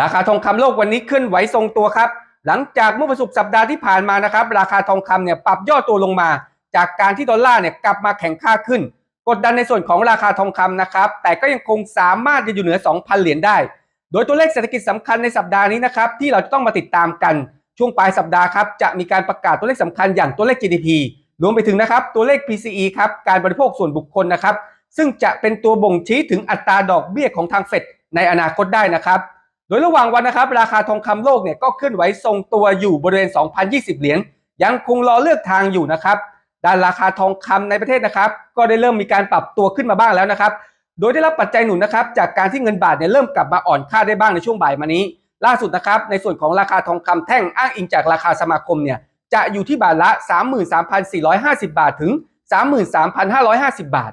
ราคาทองคำโลกวันนี้ขึ้นไหวทรงตัวครับ หลังจากเมื่อวันศุกร์สัปดาห์ที่ผ่านมานะครับ ราคาทองคำเนี่ยปรับย่อตัวลงมา จากการที่ดอลลาร์เนี่ยกลับมาแข็งค่าขึ้น กดดันในส่วนของราคาทองคำนะครับ แต่ก็ยังคงสามารถจะอยู่เหนือ 2,000 เหรียญได้ โดยตัวเลขเศรษฐกิจสำคัญในสัปดาห์นี้นะครับ ที่เราจะต้องมาติดตามกันช่วงปลายสัปดาห์ครับจะมีการประกาศตัวเลขสำคัญอย่างตัวเลข GDP รวมไปถึงนะครับตัวเลข PCE ครับการบริโภคส่วนบุคคลนะครับซึ่งจะเป็นตัวบ่งชี้ถึงอัตราดอกเบี้ยของทางเฟดในอนาคตได้นะครับ ยระหว่างวันนะครับ ราคาทองคำโลกเนี่ยก็เคลื่อนไหวทรงตัวอยู่บริเวณ 2,020 เหรียญยังคงรอเลือกทางอยู่นะครับด้านราคาทองคำในประเทศนะครับ ก็ได้เริ่มมีการปรับตัวขึ้นมาบ้างแล้วนะครับ โดยได้รับปัจจัยหนุนนะครับจากการที่เงินบาทเนี่ยเริ่มกลับมาอ่อนค่าได้บ้างในช่วงบ่ายมานี้ ล่าสุดนะครับในส่วนของราคาทองคำแท่งอ้างอิงจากราคาสมาคมเนี่ยจะอยู่ที่บาทละ 33,450 บาทถึง 33,550 บาท